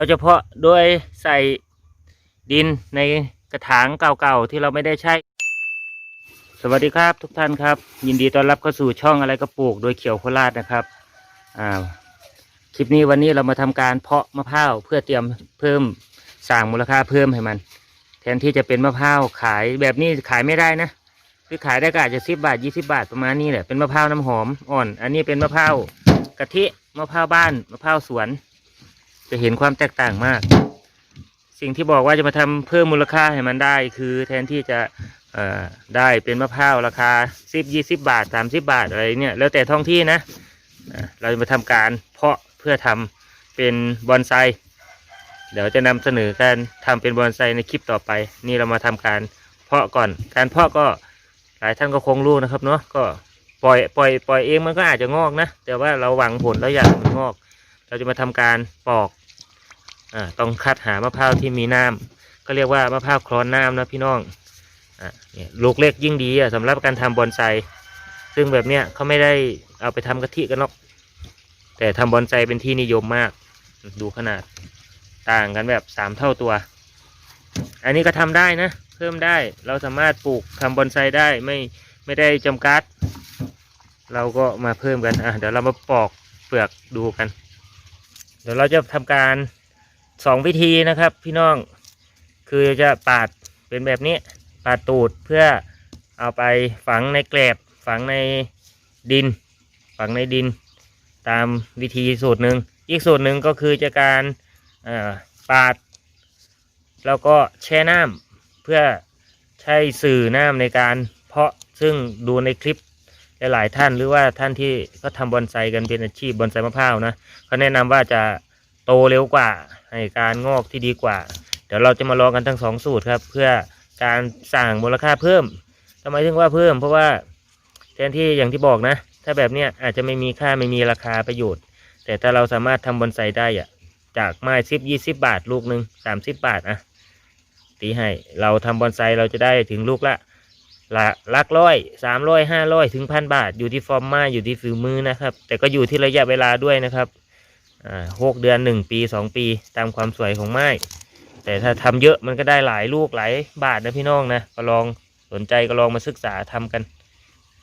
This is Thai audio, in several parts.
เราจะเพาะโดยใส่ดินในกระถางเก่าๆที่เราไม่ได้ใช้ สวัสดีครับทุกท่านครับ ยินดีต้อนรับเข้าสู่ช่องอะไรก็ปลูกโดยเขียวโคราชนะครับอ่าคลิปนี้วันนี้เรามาทำการเพาะมะพร้าวเพื่อเตรียมเพิ่มสร้างมูลค่าเพิ่มให้มัน แทนที่จะเป็นมะพร้าวขายแบบนี้ขายไม่ได้นะคือขายได้ก็อาจจะสิบบาทยี่สิบาทประมาณนี้แหละเป็นมะพร้าวน้ำหอมอ่อน อันนี้เป็นมะพร้าวกะทิมะพร้าวบ้านมะพร้าวสวน จะเห็นความแตกต่างมาก สิ่งที่บอกว่าจะมาทำเพิ่มมูลค่าให้มันได้ คือแทนที่จะได้เป็นมะพร้าวราคาสิบยี่สิบาทสามสิบาทอะไรเนี่ยแล้วแต่ท้องที่นะเราจะมาทำการเพาะเพื่อทำเป็นบอนไซเดี๋ยวจะนำเสนอการทำเป็นบอนไซในคลิปต่อไป นี่เรามาทำการเพาะก่อน การเพาะก็หลายท่านก็คงรู้นะครับเนาะก็ปล่อยปล่อยปล่อยเองมันก็อาจจะงอกนะ แต่ว่าเราหวังผลแล้วอยากมันงอก เราจะมาทำการปอกอต้องคัดหามะพร้าวที่มีน้ำก็เรียกว่ามะพร้าวคลอนน้ำนะพี่น้องอเนี่ยลูกเล็กยิ่งดีอะสำหรับการทำบอนไซซึ่งแบบเนี้ยเขาไม่ได้เอาไปทำกะทิกันหรอก แต่ทำบอนไซเป็นที่นิยมมาก ดูขนาดต่างกันแบบสามเท่าตัว อันนี้ก็ทำได้นะ เพิ่มได้เราสามารถปลูกทำบอนไซได้ไม่ไม่ได้จำกัด เราก็มาเพิ่มกันอะเดี๋ยวเรามาปอกเปลือกดูกัน เดี๋ยวเราจะทำการสองวิธีนะครับ พี่น้องคือจะปาดเป็นแบบนี้ปาดตูดเพื่อเอาไปฝังในแกลบฝังในดิน ฝังในดิน ตามวิธีสูตรหนึ่งอีกสูตรหนึ่งก็คือจะการาปาด แล้วก็แช่น้ำเพื่อใช้สื่อน้ำในการเพาะซึ่งดูในคลิป หลายๆท่านหรือว่าท่านที่ก็ทำบอนไซกันเป็นอาชีพบอนไซมะพร้าวนะเขาแนะนำว่าจะโตเร็วกว่าให้การงอกที่ดีกว่า เดี๋ยวเราจะมาลองกันทั้งสองสูตรครับ เพื่อการสั่งมูลค่าเพิ่มทำไมถึงว่าเพิ่ม เพราะว่าแทนที่อย่างที่บอกนะ ถ้าแบบเนี้ยอาจจะไม่มีค่าไม่มีราคาประโยชน์ แต่ถ้าเราสามารถทำบอนไซได้อะจากไม้สิบยี่สิบาท ลูกหนึ่งสามสิบบาทอะตีให้เราทำบอนไซเราจะได้ถึงลูกละ ละลักร้อยสามร้อยห้าร้อยถึงพันบาท อยู่ที่ฟอร์มไม้อยู่ที่ฝีมือนะครับ แต่ก็อยู่ที่ระยะเวลาด้วยนะครับหกเดือนหนึ่งปีสองปี ตามความสวยของไม้ แต่ถ้าทำเยอะมันก็ได้หลายลูกหลายบาทนะพี่น้องนะก็ลองสนใจก็ลองมาศึกษาทำกัน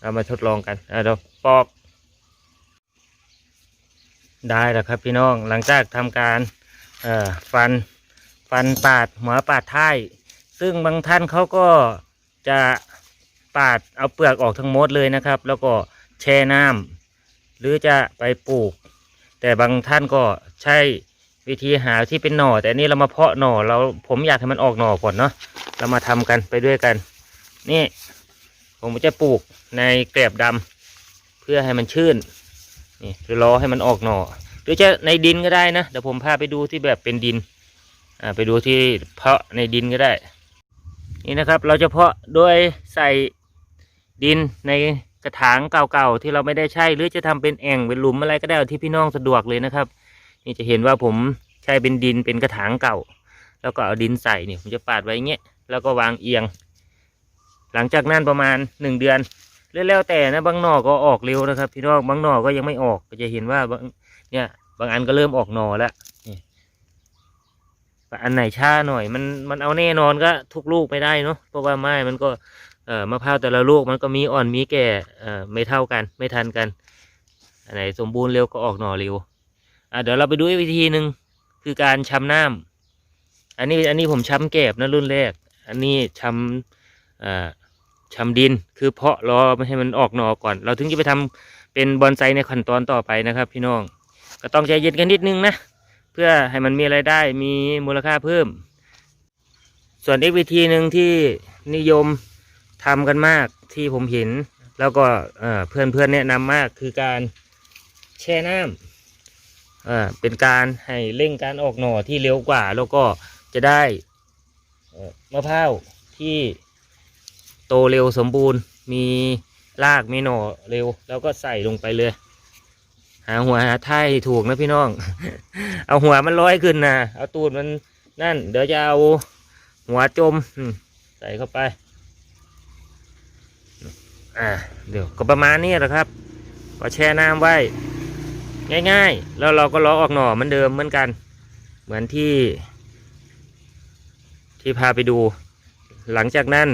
เอามาทดลองกันอะเดี๋ยวปอก ได้แล้วครับพี่น้องหลังจากทำการฟันฟันปาดหัวปาดท้าย ซึ่งบางท่านเขาก็จะ ปาดเอาเปลือกออกทั้งหมดเลยนะครับ แล้วก็แช่น้ำหรือจะไปปลูก แต่บางท่านก็ใช้วิธีหาที่เป็นหน่อ แต่นี่เรามาเพาะหน่อเราผมอยากให้มันออกหน่อก่อนเนาะเรามาทำกันไปด้วยกัน นี่ ผมจะปลูกในแกลบดำเพื่อให้มันชื้นนี่คือรอให้มันออกหน่อ หรือจะในดินก็ได้นะเดี๋ยวผมพาไปดูที่แบบเป็นดินอ่าไปดูที่เพาะในดินก็ได้ นี่นะครับเราจะเพาะโดยใส่ ดินในกระถางเก่าๆที่เราไม่ได้ใช้หรือจะทำเป็นแอ่งเป็นหลุมอะไรก็ได้ที่พี่น้องสะดวกเลยนะครับ นี่จะเห็นว่าผมใช้เป็นดินเป็นกระถางเก่า แล้วก็เอาดินใส่เนี่ยผมจะปาดไว้เงี้ยแล้วก็วางเอียง หลังจากนั้นประมาณหนึ่งเดือนแล้วแต่นะบางหน่อก็ออกเร็วนะครับ พี่น้องบางหน่อก็ยังไม่ออกก็จะเห็นว่าบางเนี่ยบางอันก็เริ่มออกหน่อแล้วอันไหนช้าหน่อยมันมันเอาแน่นอนก็ทุกลูกไม่ได้เนาะเพราะว่าไม้มันก็ มะพร้าวแต่ละลูกมันก็มีอ่อนมีแก่ไม่เท่ากัน ไม่ทันกัน อันไหนสมบูรณ์เร็วก็ออกหน่อเร็วเดี๋ยวเราไปดูวิธีหนึ่งคือการชำน้ำอันนี้อันนี้ผมช้ำแกบนะรุ่นแรก อันนี้ช้ำอ่ำดินคือเพาะรอไม่ให้มันออกหนอก่อน เราถึงจะไปทำเป็นบอนไซในขั้นตอนต่อไปนะครับ พี่น้องก็ต้องใจเย็นกันนิดนึงนะเพื่อให้มันมีไรายได้มีมูลค่าเพิ่ม ส่วนอีกวิธีหนึ่งที่นิยม ทำกันมากที่ผมเห็น แล้วก็เพื่อนเพื่อนๆแนะนำมากคือการแช่น้ำอ่าเป็นการให้เร่งการออกหน่อที่เร็วกว่า แล้วก็จะได้มะพร้าวที่โตเร็วสมบูรณ์ มีรากมีหน่อเร็ว แล้วก็ใส่ลงไปเลย หาหัวหาท้ายถูกนะพี่น้อง เอาหัวมันลอยขึ้นนะเอาตูดมันนั่น เดี๋ยวจะเอาหัวจมใส่เข้าไป อ่าเดี๋ยวก็ประมาณนี้แหละครับ ก็แช่น้ำไว้ ง่าย ๆ แล้วเราก็ล้อออกหน่อเหมือนเดิมเหมือนกัน เหมือนที่ ที่พาไปดู หลังจากนั้น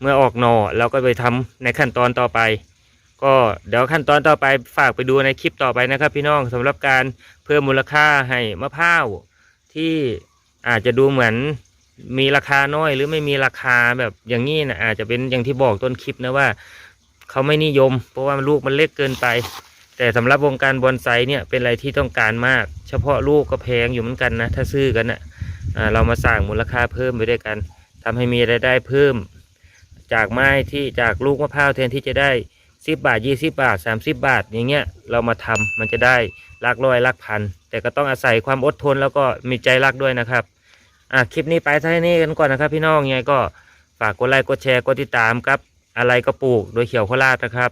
เมื่อออกหน่อเราก็ไปทำในขั้นตอนต่อไป ก็เดี๋ยวขั้นตอนต่อไปฝากไปดูในคลิปต่อไปนะครับ พี่น้องสำหรับการเพิ่มมูลค่าให้มะพร้าวที่อาจจะดูเหมือน มีราคาน้อยหรือไม่มีราคาแบบอย่างนี้นะอาจจะเป็นอย่างที่บอกต้นคลิปนะว่าเขาไม่นิยม เพราะว่าลูกมันเล็กเกินไป แต่สำหรับวงการบอนไซเนี่ยเป็นอะไรที่ต้องการมาก เฉพาะลูกก็แพงอยู่เหมือนกันนะ ถ้าซื้อกันนะอ่าเรามาสร้างมูลค่าเพิ่มไปด้วยกันทำให้มีรายได้เพิ่ม จากไม้ที่จากลูกมะพร้าวแทนที่จะได้สิบบาทยี่สิบาทสามสิบาท อย่างเงี้ยเรามาทำมันจะได้ลักร้อยลักพันแต่ก็ต้องอาศัยความอดทนแล้วก็มีใจรักด้วยนะครับ อะคลิปนี้ไปเท่านี้กันก่อนนะครับ พี่น้องยังไงก็ฝากกดไลค์กดแชร์กดติดตามครับ อะไรก็ปลูกโดยเขียวโคราชนะครับ